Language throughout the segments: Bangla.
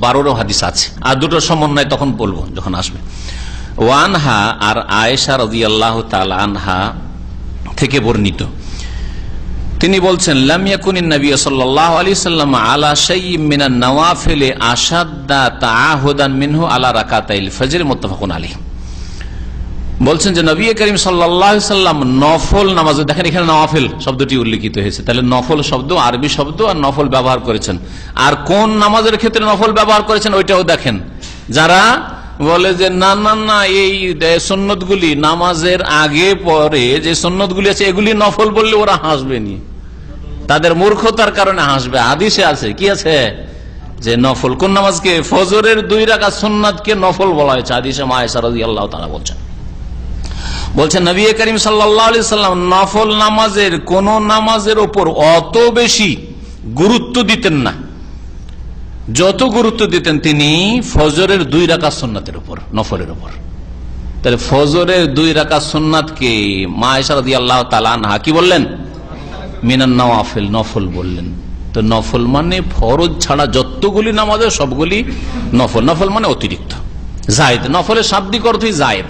বারোরও হাদিস আছে। আর দুটো সমন্বয় তখন বলব যখন আসবে। ওয়ানহা আর আয়েশা রবি আল্লাহ আনহা থেকে বর্ণিত। তিনি বলছেন লামিয়াকুনিন নবী সাল্লাহ আলী বলছেন যে নবী করিম সাল্লাম নফল নামাজ, দেখেন এখানে নওয়াফেল শব্দটি উল্লেখিত হয়েছে। তাহলে নফল শব্দ, আরবি শব্দ আর নফল ব্যবহার করেছেন। আর কোন নামাজের ক্ষেত্রে নফল ব্যবহার করেছেন ওইটাও দেখেন। যারা বলে যে, না না না, এই সন্ন্যত গুলি নামাজের আগে পরে যে সন্ন্যত গুলি আছে, এগুলি নফল বললে ওরা হাসবে নি। তাদের মূর্খতার কারণে হাসবে। আদিসে আছে, কি আছে? যে নফল, কোন নামাজকে ফজরের দুই রাখা সোননাথকে নফল বলা হয়েছে। আদিসে মায়েসারদি আল্লাহ তারা বলছেন। বলছেন, নবী করিম সাল্লি সাল্লাম নফল নামাজের কোন নামাজের ওপর অত বেশি গুরুত্ব দিতেন না। যত গুরুত্ব দিতেন তিনি ফজরের দুই রাখা সোননাথের উপর, নফলের উপর। তাহলে ফজরের দুই রাখা সোননাথকে মায়েশারদি আল্লাহ তালানহা কি বললেন? মিনান আফেল নফল বললেন। তো নফল মানে ফরজ ছাড়া যতগুলি নামাজের সবগুলি নফল নফল মানে অতিরিক্ত। জায়দ নফলের শাব্দিক অর্থই জায়দ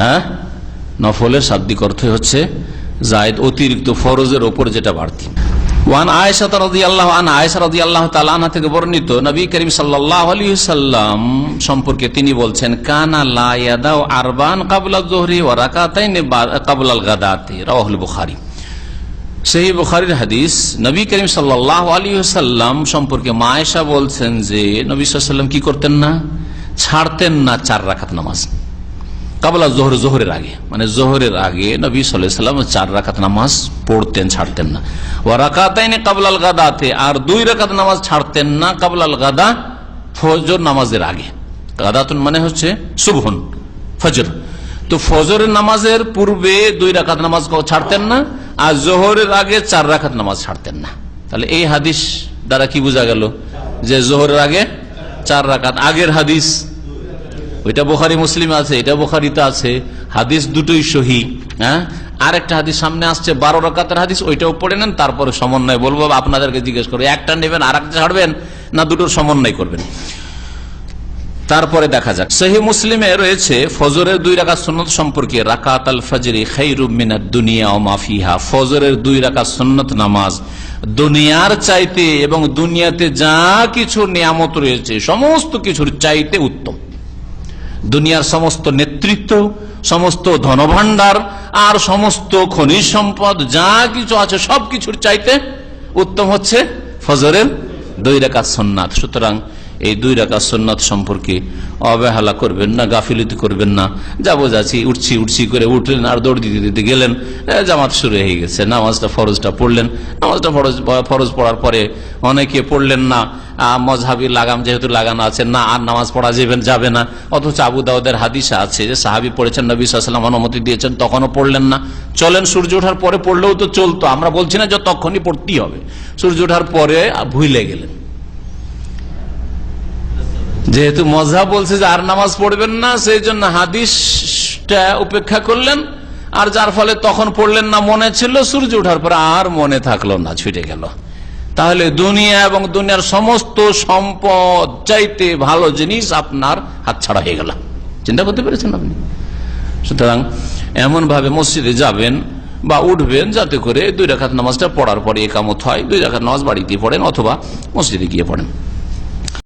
হ্যাঁ? নফলের শাব্দিক অর্থ হচ্ছে জায়দ অতিরিক্ত ফরজের ওপর যেটা বাড়তি। ওয়ান আয়েশা রাদি আল্লাহ আন আয়েশা রাদি আল্লাহ তালানা থেকে বর্ণিত নবী করিম সাল্লাহ আলী সাল্লাম সম্পর্কে তিনি বলছেন, কানা লায়াদাও আরবান কাবুলা জোহরি ও রাকাতাইন কাবুলাল গাদাতে রাহুল বুখারি। সেই বুখারির হাদিস, নবী করিম সাল্লাহ আলী সাল্লাম সম্পর্কে মায়েশা বলছেন যে, নবী সাল্লাম কি করতেন না? ছাড়তেন না চার রাখাত নামাজ। কাবলা জোহর জোহরের আগে। মানে জোহরের আগে নবী সাল্লাম চার রাখাত নামাজ পড়তেন, ছাড়তেন না। ও রাকাতাইনে কাবলাল গাদাতে, আর দুই রাকাত নামাজ ছাড়তেন না কাবলাল গাদা ফজর নামাজের আগে। গাদাতুন মানে হচ্ছে শুভন ফজর। তো ফজরের নামাজের পূর্বে দুই রাকাত নামাজ ছাড়তেন না, আর জোহরের আগে চার রাখাত নামাজ ছাড়তেন না। তাহলে এই হাদিস দ্বারা কি বোঝা গেল? যে জোহরের আগে চার রাকাত, আগের হাদিস ওইটা বোখারি মুসলিম আছে, এটা বোখারিতে আছে। হাদিস দুটোই সহি হ্যাঁ? আর একটা হাদিস সামনে আসছে, বারো রকাতের হাদিস, ওইটাও পড়ে নেন, তারপরে সমন্বয় বলব, আপনাদেরকে জিজ্ঞেস করব, একটা নেবেন আর একটা ছাড়বেন, না দুটোর সমন্বয় করবেন? তারপরে দেখা যাক। সহি মুসলিমে রয়েছে, ফজরের দুই রাখা সন্ন্যত সম্পর্কে রাকাত আল ফজরি খৈরুমিনা দুনিয়া ও মাফিহা ফজরের দুই রাখা সন্ন্যত নামাজ। দুনিয়ার চাইতে এবং দুনিয়াতে যা কিছু নিয়ামত রয়েছে, সমস্ত কিছুর চাইতে উত্তম। দুনিয়ার সমস্ত নেতৃত্ব, সমস্ত ধনভাণ্ডার, আর সমস্ত খনিজ সম্পদ, যা কিছু আছে সব কিছুর চাইতে উত্তম হচ্ছে ফজরের দুই রেখা সন্ন্যাত সুতরাং এই দুই রেখা সন্ন্যাত সম্পর্কে অবহেলা করবেন না, গাফিলতি করবেন না। যাব যাচ্ছি উঠছি উঠছি করে উঠলেন আর দৌড় দিতে দিতে গেলেন জামাত শুরু হয়ে গেছে। নামাজটা ফরজটা পড়লেন। নামাজটা ফরজ ফরজ পড়ার পরে অনেকে পড়লেন না মজহাবি লাগাম যেহেতু লাগানো আছে, না, আর নামাজ পড়া যাবে যাবে না। অথচ আবু দাউদের হাদিসা আছে যে সাহাবি পড়েছেন, নবী সাল্লাম অনুমতি দিয়েছেন, তখনও পড়লেন না। চলেন, সূর্য ওঠার পরে পড়লেও তো চলতো। আমরা বলছি না যে তখনই পড়তেই হবে। সূর্য ওঠার পরে ভুলে গেলেন। যেহেতু মজা বলছে যে আর নামাজ পড়বেন না, সেই জন্য হাদিসটা উপেক্ষা করলেন, আর যার ফলে তখন পড়লেন না, মনে ছিল সূর্য ওঠার পর আর মনে থাকল না, ছুটে গেল। তাহলে দুনিয়া এবং দুনিয়ার সমস্ত সম্পদ চাইতে ভালো জিনিস আপনার হাতছাড়া হয়ে গেল। চিন্তা করতে পেরেছেন আপনি? সুতরাং এমন ভাবে মসজিদে যাবেন বা উঠবেন যাতে করে দুই রাখাত নামাজটা পড়ার পরে একামত হয়, দুই রাখাত নামাজ বাড়িতে পড়েন অথবা মসজিদে গিয়ে পড়েন।